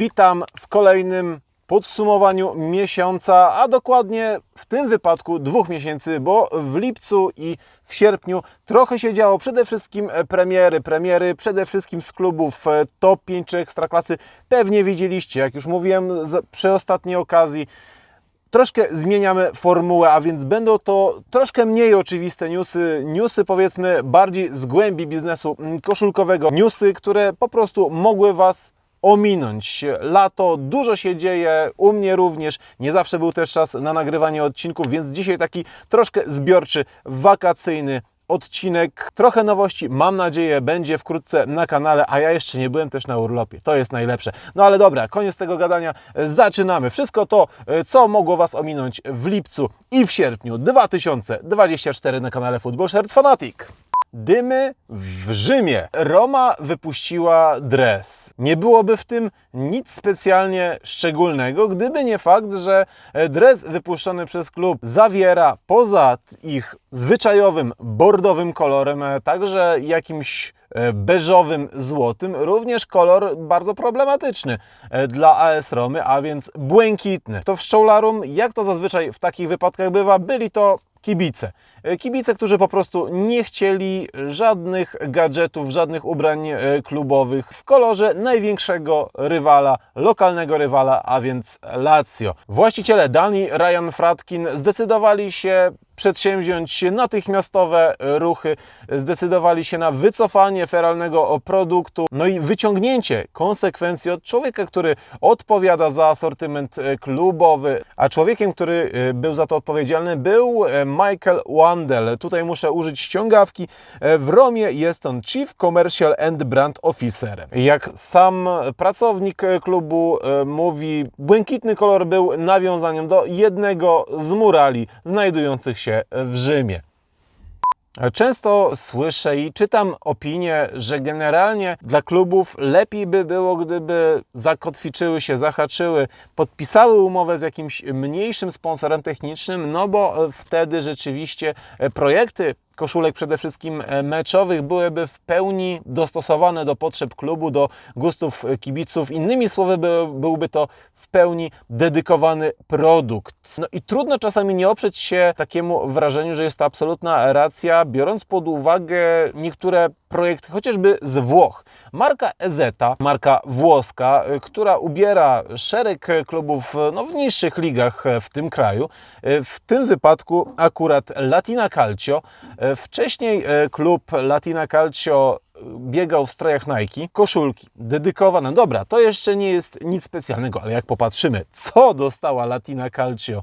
Witam w kolejnym podsumowaniu miesiąca, a dokładnie w tym wypadku dwóch miesięcy, bo w lipcu i w sierpniu trochę się działo. Przede wszystkim premiery, premiery przede wszystkim z klubów e, top 5 czy ekstraklasy. Pewnie widzieliście, jak już mówiłem przy ostatniej okazji, troszkę zmieniamy formułę, a więc będą to troszkę mniej oczywiste newsy, newsy powiedzmy bardziej z głębi biznesu mm, koszulkowego, newsy, które po prostu mogły Was ominąć. Lato, dużo się dzieje, u mnie również, nie zawsze był też czas na nagrywanie odcinków, więc dzisiaj taki troszkę zbiorczy, wakacyjny odcinek. Trochę nowości, mam nadzieję, będzie wkrótce na kanale, a ja jeszcze nie byłem też na urlopie. To jest najlepsze. No ale dobra, koniec tego gadania. Zaczynamy. Wszystko to, co mogło Was ominąć w lipcu i w sierpniu 2024 na kanale Football Shirts Fanatic. Dymy w Rzymie. Roma wypuściła dres. Nie byłoby w tym nic specjalnie szczególnego, gdyby nie fakt, że dres wypuszczony przez klub zawiera poza ich zwyczajowym bordowym kolorem e, także jakimś e, beżowym złotym, również kolor bardzo problematyczny e, dla AS Romy, a więc błękitny. To w Szczolarum, jak to zazwyczaj w takich wypadkach bywa, byli to kibice. E, Kibice, którzy po prostu nie chcieli żadnych gadżetów, żadnych ubrań e, klubowych w kolorze największego rywala, lokalnego rywala, a więc Lazio. Właściciele Dani, Ryan Fratkin zdecydowali się przedsięwziąć natychmiastowe ruchy, zdecydowali się na wycofanie feralnego produktu, no i wyciągnięcie konsekwencji od człowieka, który odpowiada za asortyment e, klubowy, a człowiekiem, który e, był za to odpowiedzialny, był e, Michael Wandel. Tutaj muszę użyć ściągawki. W Romie jest on Chief Commercial and Brand Officer. Jak sam pracownik klubu mówi, błękitny kolor był nawiązaniem do jednego z murali znajdujących się w Rzymie. Często słyszę i czytam opinie, że generalnie dla klubów lepiej by było, gdyby zakotwiczyły się, zahaczyły, podpisały umowę z jakimś mniejszym sponsorem technicznym, no bo wtedy rzeczywiście projekty koszulek przede wszystkim e, meczowych byłyby w pełni dostosowane do potrzeb klubu, do gustów e, kibiców. Innymi słowy, by, byłby to w pełni dedykowany produkt. No i trudno czasami nie oprzeć się takiemu wrażeniu, że jest to absolutna racja, biorąc pod uwagę niektóre projekty, chociażby z Włoch. Marka Ezeta, marka włoska, y, która ubiera szereg klubów y, no, w niższych ligach y, w tym kraju, w tym wypadku akurat Latina Calcio. Wcześniej klub Latina Calcio biegał w strojach Nike, koszulki dedykowane. Dobra, to jeszcze nie jest nic specjalnego, ale jak popatrzymy, co dostała Latina Calcio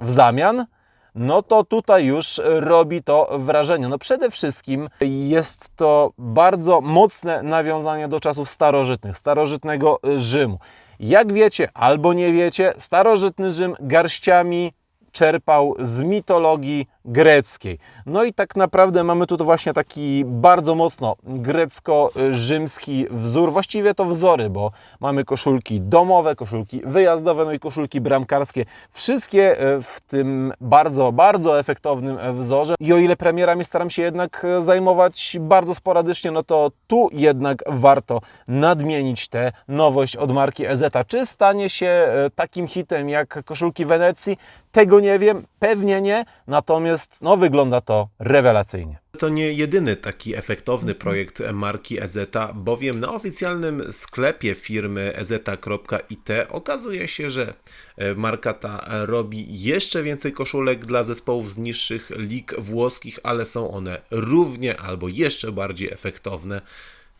w zamian, no to tutaj już robi to wrażenie. No przede wszystkim jest to bardzo mocne nawiązanie do czasów starożytnych, starożytnego Rzymu. Jak wiecie albo nie wiecie, starożytny Rzym garściami czerpał z mitologii greckiej. No i tak naprawdę mamy tu właśnie taki bardzo mocno grecko-rzymski wzór, właściwie to wzory, bo mamy koszulki domowe, koszulki wyjazdowe, no i koszulki bramkarskie. Wszystkie e, w tym bardzo, bardzo efektownym e, wzorze. I o ile premierami staram się jednak e, zajmować bardzo sporadycznie, no to tu jednak warto nadmienić tę nowość od marki Ezeta. Czy stanie się takim hitem jak koszulki Wenecji? Tego nie wiem, pewnie nie, natomiast no, wygląda to rewelacyjnie. To nie jedyny taki efektowny projekt marki Ezeta, bowiem na oficjalnym sklepie firmy ezeta.it okazuje się, że e, marka ta robi jeszcze więcej koszulek dla zespołów z niższych lig włoskich, ale są one równie albo jeszcze bardziej efektowne.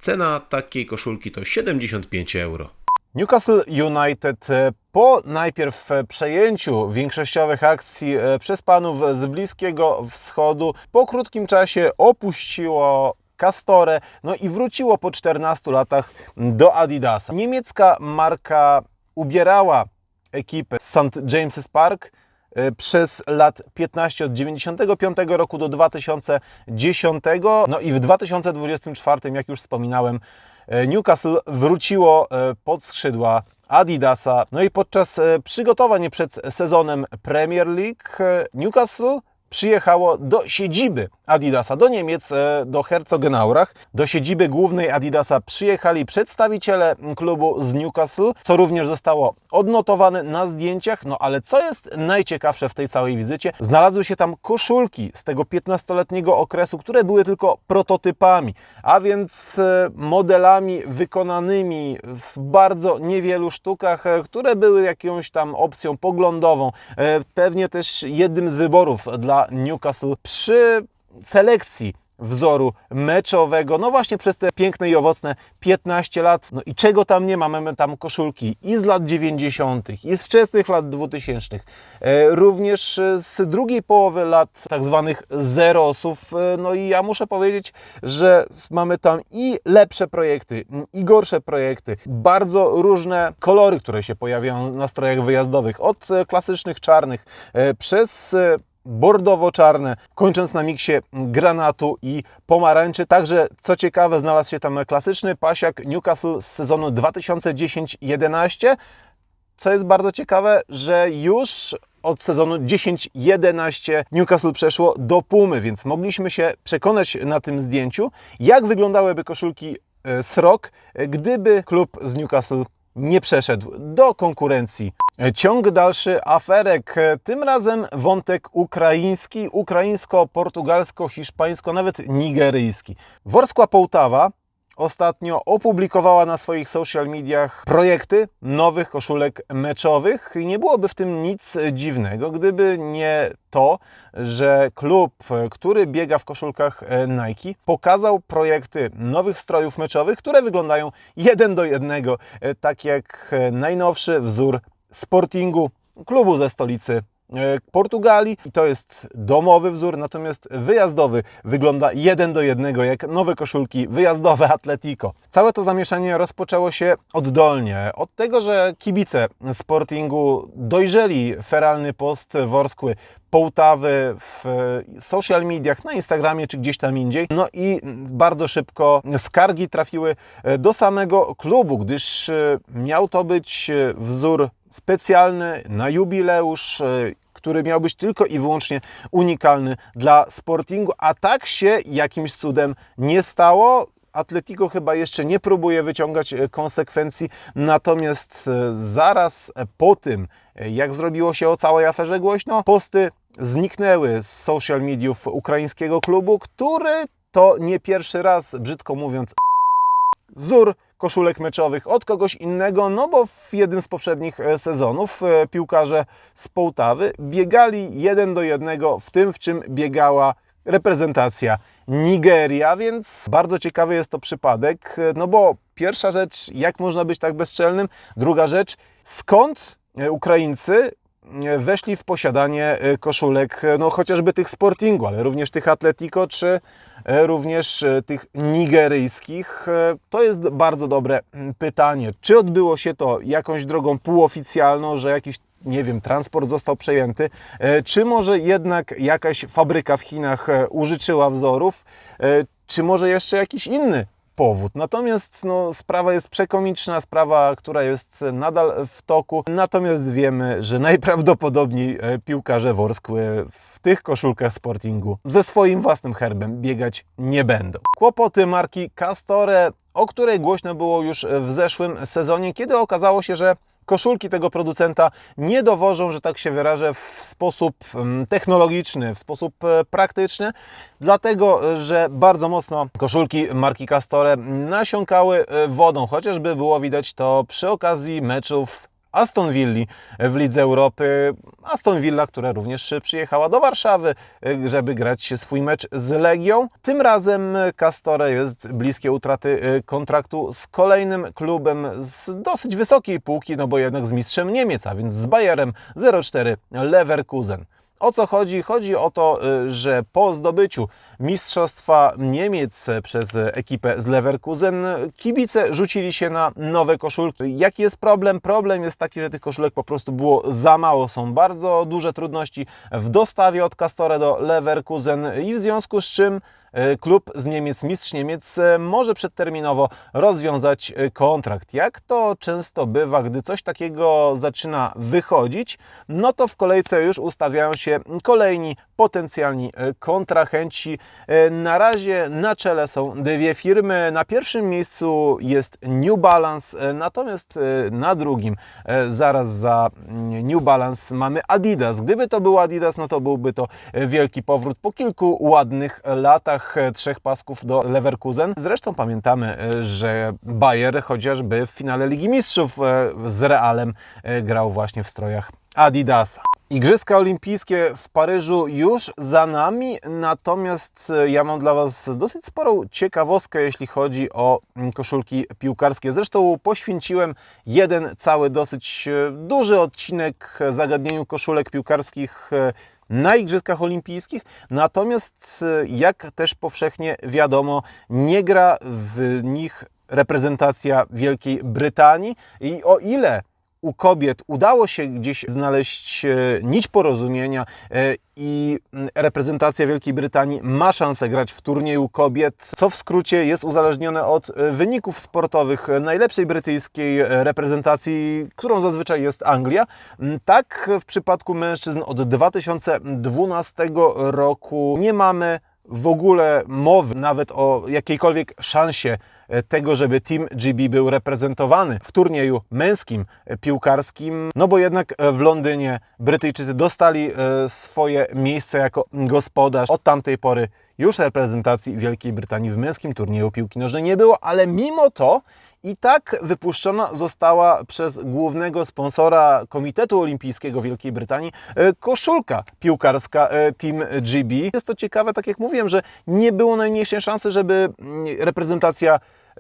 Cena takiej koszulki to 75 euro. Newcastle United e, po najpierw e, przejęciu większościowych akcji e, przez panów z Bliskiego Wschodu po krótkim czasie opuściło Castorę, no i wróciło po 14 latach do Adidasa. Niemiecka marka ubierała ekipę St. James's Park e, przez lat 15 od 95 roku do 2010. No i w 2024, jak już wspominałem, Newcastle wróciło pod skrzydła Adidasa. No i podczas e, przygotowań przed sezonem Premier League e, Newcastle przyjechało do siedziby Adidasa, do Niemiec, e, do Herzogenaurach. Do siedziby głównej Adidasa przyjechali przedstawiciele klubu z Newcastle, co również zostało odnotowane na zdjęciach. No ale co jest najciekawsze w tej całej wizycie? Znalazły się tam koszulki z tego 15-letniego okresu, które były tylko prototypami, a więc e, modelami wykonanymi w bardzo niewielu sztukach, e, które były jakąś tam opcją poglądową. Pewnie też jednym z wyborów dla Newcastle przy selekcji wzoru meczowego, no właśnie przez te piękne i owocne 15 lat. No i czego tam nie ma? Mamy tam koszulki i z lat 90., i z wczesnych lat 2000, e, również e, z drugiej połowy lat tak zwanych zerosów. E, No i ja muszę powiedzieć, że mamy tam i lepsze projekty, i gorsze projekty, bardzo różne kolory, które się pojawiają na strojach wyjazdowych, od klasycznych czarnych przez bordowo-czarne, kończąc na miksie granatu i pomarańczy. Także, co ciekawe, znalazł się tam klasyczny pasiak Newcastle z sezonu 2010-11, co jest bardzo ciekawe, że już od sezonu 10-11 Newcastle przeszło do Pumy, więc mogliśmy się przekonać na tym zdjęciu, jak wyglądałyby koszulki e, Srok, e, gdyby klub z Newcastle nie przeszedł do konkurencji. E, Ciąg dalszy aferek, e, tym razem wątek ukraiński, ukraińsko-portugalsko, hiszpańsko, nawet nigeryjski. Worskła Połtawa ostatnio opublikowała na swoich social mediach projekty nowych koszulek meczowych i nie byłoby w tym nic dziwnego, gdyby nie to, że klub, który biega w koszulkach e, Nike, pokazał projekty nowych strojów meczowych, które wyglądają jeden do jednego, tak jak najnowszy wzór Sportingu, klubu ze stolicy e, Portugalii i to jest domowy wzór, natomiast wyjazdowy wygląda jeden do jednego jak nowe koszulki wyjazdowe Atletico. Całe to zamieszanie rozpoczęło się oddolnie, od tego, że kibice Sportingu dojrzeli feralny post Worskły Połtawy w social mediach, na Instagramie czy gdzieś tam indziej. No i bardzo szybko skargi trafiły do samego klubu, gdyż miał to być wzór specjalny na jubileusz, e, który miał być tylko i wyłącznie unikalny dla Sportingu, a tak się jakimś cudem nie stało. Atletico chyba jeszcze nie próbuje wyciągać e, konsekwencji, natomiast e, zaraz po tym, jak zrobiło się o całej aferze głośno, posty zniknęły z social mediów ukraińskiego klubu, który to nie pierwszy raz, brzydko mówiąc, wzór koszulek meczowych od kogoś innego, no bo w jednym z poprzednich e, sezonów e, piłkarze z Połtawy biegali jeden do jednego w tym, w czym biegała reprezentacja Nigeria, więc bardzo ciekawy jest to przypadek, e, no bo pierwsza rzecz, jak można być tak bezczelnym, druga rzecz, skąd Ukraińcy weszli w posiadanie koszulek, no chociażby tych Sportingu, ale również tych Atletico, czy również e, tych nigeryjskich. E, To jest bardzo dobre mm, pytanie. Czy odbyło się to jakąś drogą półoficjalną, że jakiś nie wiem, transport został przejęty, e, czy może jednak jakaś fabryka w Chinach e, użyczyła wzorów, e, czy może jeszcze jakiś inny powód. Natomiast no, sprawa jest przekomiczna, sprawa, która jest nadal w toku. Natomiast wiemy, że najprawdopodobniej e, piłkarze Worskły w tych koszulkach Sportingu ze swoim własnym herbem biegać nie będą. Kłopoty marki Castore, o której głośno było już w zeszłym sezonie, kiedy okazało się, że koszulki tego producenta nie dowożą, że tak się wyrażę, w sposób mm, technologiczny, w sposób e, praktyczny, dlatego e, że bardzo mocno koszulki marki Castore nasiąkały e, wodą, chociażby było widać to przy okazji meczów Aston Villa w Lidze Europy. Aston Villa, która również przyjechała do Warszawy, e, żeby grać swój mecz z Legią. Tym razem Castore jest bliskie utraty e, kontraktu z kolejnym klubem z dosyć wysokiej półki, no bo jednak z mistrzem Niemiec, a więc z Bayerem 04 Leverkusen. O co chodzi? Chodzi o to, y, że po zdobyciu Mistrzostwa Niemiec przez ekipę z Leverkusen kibice rzucili się na nowe koszulki. Jaki jest problem? Problem jest taki, że tych koszulek po prostu było za mało. Są bardzo duże trudności w dostawie od Castore do Leverkusen i w związku z czym klub z Niemiec, mistrz Niemiec, e, może przedterminowo rozwiązać e, kontrakt. Jak to często bywa, gdy coś takiego zaczyna wychodzić, no to w kolejce już ustawiają się kolejni potencjalni e, kontrahenci. E, Na razie na czele są dwie firmy. Na pierwszym miejscu jest New Balance, e, natomiast e, na drugim, e, zaraz za mm, New Balance, mamy Adidas. Gdyby to był Adidas, no to byłby to e, wielki powrót po kilku ładnych latach e, trzech pasków do Leverkusen. Zresztą pamiętamy, e, że Bayer chociażby w finale Ligi Mistrzów e, z Realem grał właśnie w strojach Adidasa. Igrzyska Olimpijskie w Paryżu już za nami, natomiast ja mam dla Was dosyć sporą ciekawostkę, jeśli chodzi o mm, koszulki piłkarskie. Zresztą poświęciłem jeden cały, dosyć duży odcinek zagadnieniu koszulek piłkarskich na Igrzyskach Olimpijskich, natomiast e, jak też powszechnie wiadomo, nie gra w nich reprezentacja Wielkiej Brytanii. I o ile u kobiet udało się gdzieś znaleźć e, nić porozumienia e, i reprezentacja Wielkiej Brytanii ma szansę grać w turnieju kobiet, co w skrócie jest uzależnione od e, wyników sportowych najlepszej brytyjskiej reprezentacji, którą zazwyczaj jest Anglia. Tak w przypadku mężczyzn od 2012 roku nie mamy w ogóle mowy nawet o jakiejkolwiek szansie tego, żeby Team GB był reprezentowany w turnieju męskim e, piłkarskim, no bo jednak e, w Londynie Brytyjczycy dostali e, swoje miejsce jako gospodarz. Od tamtej pory już reprezentacji Wielkiej Brytanii w męskim turnieju piłki nożnej nie było, ale mimo to i tak wypuszczona została przez głównego sponsora Komitetu Olimpijskiego Wielkiej Brytanii e, koszulka piłkarska e, Team GB. Jest to ciekawe, tak jak mówiłem, że nie było najmniejszej szansy, żeby mm, reprezentacja e,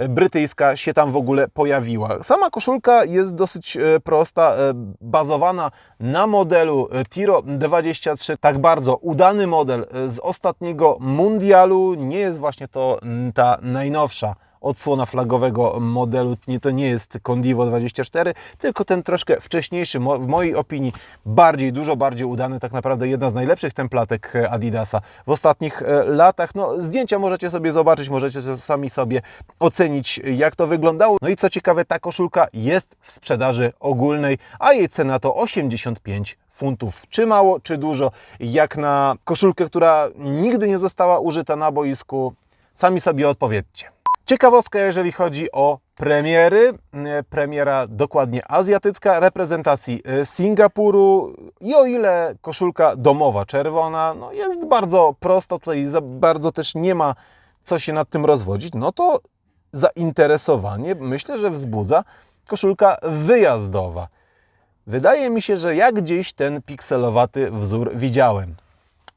brytyjska się tam w ogóle pojawiła. Sama koszulka jest dosyć e, prosta, e, bazowana na modelu e, Tiro 23, tak bardzo udany model e, z ostatniego mundialu. Nie jest właśnie to ta najnowsza odsłona flagowego modelu. Nie, to nie jest Condivo 24, tylko ten troszkę wcześniejszy, w mojej opinii bardziej, dużo bardziej udany, tak naprawdę jedna z najlepszych templatek Adidasa w ostatnich e, latach. No, zdjęcia możecie sobie zobaczyć, możecie sami sobie ocenić, jak to wyglądało. No i co ciekawe, ta koszulka jest w sprzedaży ogólnej, a jej cena to 85 funtów. Czy mało, czy dużo? Jak na koszulkę, która nigdy nie została użyta na boisku, sami sobie odpowiedzcie. Ciekawostka, jeżeli chodzi o premiery. E, Premiera dokładnie azjatycka, reprezentacji e, Singapuru. I o ile koszulka domowa, czerwona, no jest bardzo prosta, tutaj za bardzo też nie ma co się nad tym rozwodzić, no to zainteresowanie myślę, że wzbudza koszulka wyjazdowa. Wydaje mi się, że jak gdzieś ten pikselowaty wzór widziałem.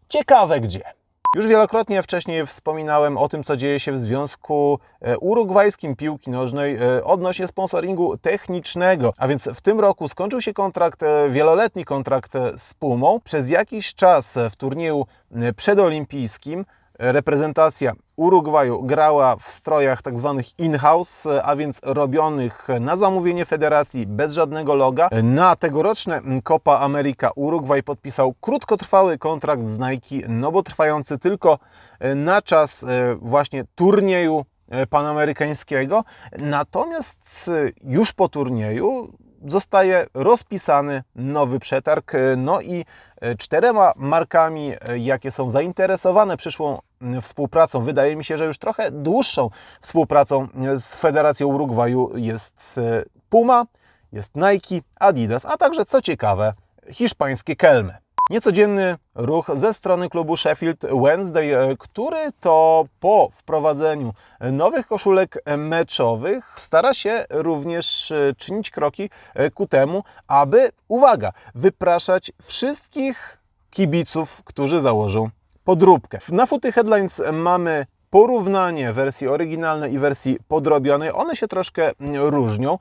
Ciekawe gdzie. Już wielokrotnie wcześniej wspominałem o tym, co dzieje się w Związku e, Urugwajskim Piłki Nożnej e, odnośnie sponsoringu technicznego. A więc w tym roku skończył się kontrakt, e, wieloletni kontrakt z Pumą. Przez jakiś czas w turnieju przedolimpijskim reprezentacja Urugwaju grała w strojach tak zwanych in-house, a więc robionych na zamówienie federacji bez żadnego loga. Na tegoroczne Copa America Urugwaj podpisał krótkotrwały kontrakt z Nike, no bo trwający tylko na czas e, właśnie turnieju e, panamerykańskiego. Natomiast e, już po turnieju zostaje rozpisany nowy przetarg. e, No i e, czterema markami, e, jakie są zainteresowane przyszłą współpracą, wydaje mi się, że już trochę dłuższą współpracą z Federacją Urugwaju jest Puma, jest Nike, Adidas, a także co ciekawe, hiszpańskie Kelmy. Niecodzienny ruch ze strony klubu Sheffield Wednesday, e, który to po wprowadzeniu nowych koszulek meczowych stara się również e, czynić kroki e, ku temu, aby, uwaga, wypraszać wszystkich kibiców, którzy założą podróbkę. Na Footy Headlines mamy porównanie wersji oryginalnej i wersji podrobionej. One się troszkę mm, różnią.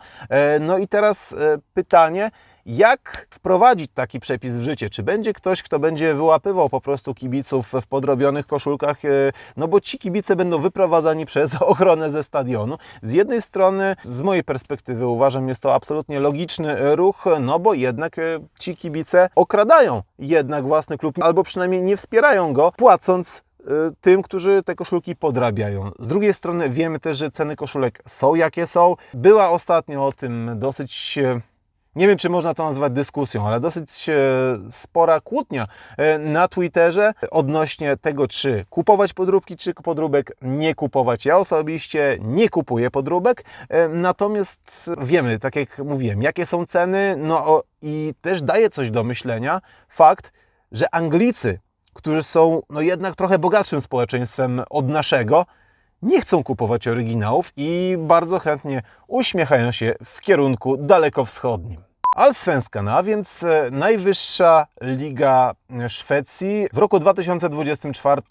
No i teraz pytanie, jak wprowadzić taki przepis w życie? Czy będzie ktoś, kto będzie wyłapywał po prostu kibiców w podrobionych koszulkach? E, No bo ci kibice będą wyprowadzani przez ochronę ze stadionu. Z jednej strony, z mojej perspektywy uważam, jest to absolutnie logiczny ruch, no bo jednak e, ci kibice okradają jednak własny klub, albo przynajmniej nie wspierają go, płacąc tym, którzy te koszulki podrabiają. Z drugiej strony wiemy też, że ceny koszulek są jakie są. Była ostatnio o tym dosyć nie wiem, czy można to nazwać dyskusją, ale dosyć spora kłótnia e, na Twitterze odnośnie tego, czy kupować podróbki, czy podróbek nie kupować. Ja osobiście nie kupuję podróbek, e, natomiast wiemy, tak jak mówiłem, jakie są ceny, no i też daje coś do myślenia fakt, że Anglicy, którzy są no jednak trochę bogatszym społeczeństwem od naszego, nie chcą kupować oryginałów i bardzo chętnie uśmiechają się w kierunku dalekowschodnim. Allsvenskan, a więc e, najwyższa liga Szwecji, w roku 2024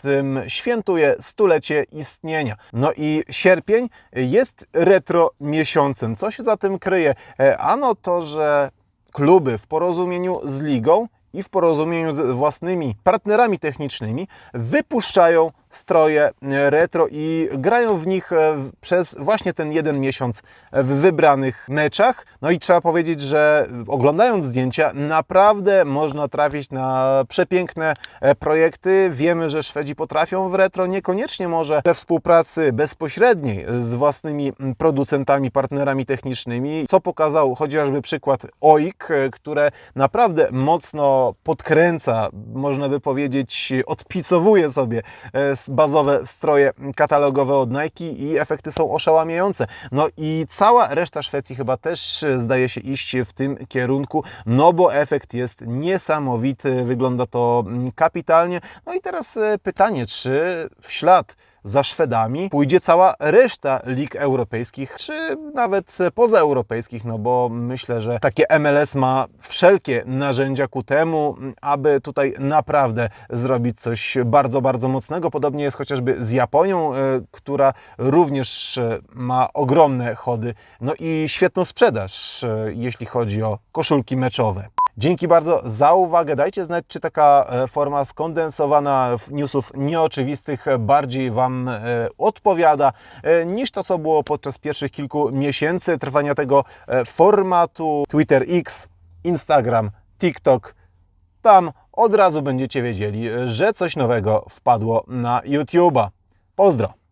świętuje stulecie istnienia. No i sierpień jest retro miesiącem. Co się za tym kryje? E, Ano to, że kluby w porozumieniu z ligą i w porozumieniu z własnymi partnerami technicznymi wypuszczają stroje e, retro i grają w nich e, przez właśnie ten jeden miesiąc w wybranych meczach. No i trzeba powiedzieć, że oglądając zdjęcia, naprawdę można trafić na przepiękne e, projekty. Wiemy, że Szwedzi potrafią w retro, niekoniecznie może we współpracy bezpośredniej z własnymi producentami, partnerami technicznymi, co pokazał chociażby przykład OIK, które naprawdę mocno podkręca, można by powiedzieć, odpicowuje sobie bazowe stroje katalogowe od Nike i efekty są oszałamiające. No i cała reszta Szwecji chyba też e, zdaje się iść w tym kierunku, no bo efekt jest niesamowity, wygląda to mm, kapitalnie. No i teraz e, pytanie, czy w ślad za Szwedami pójdzie cała reszta lig europejskich, czy nawet pozaeuropejskich, no bo myślę, że takie MLS ma wszelkie narzędzia ku temu, aby tutaj naprawdę zrobić coś bardzo, bardzo mocnego. Podobnie jest chociażby z Japonią, e, która również e, ma ogromne chody, no i świetną sprzedaż, e, jeśli chodzi o koszulki meczowe. Dzięki bardzo za uwagę. Dajcie znać, czy taka e, forma skondensowana newsów nieoczywistych bardziej Wam e, odpowiada e, niż to, co było podczas pierwszych kilku miesięcy trwania tego formatu Twitter X, Instagram, TikTok. Tam od razu będziecie wiedzieli, że coś nowego wpadło na YouTube'a. Pozdro!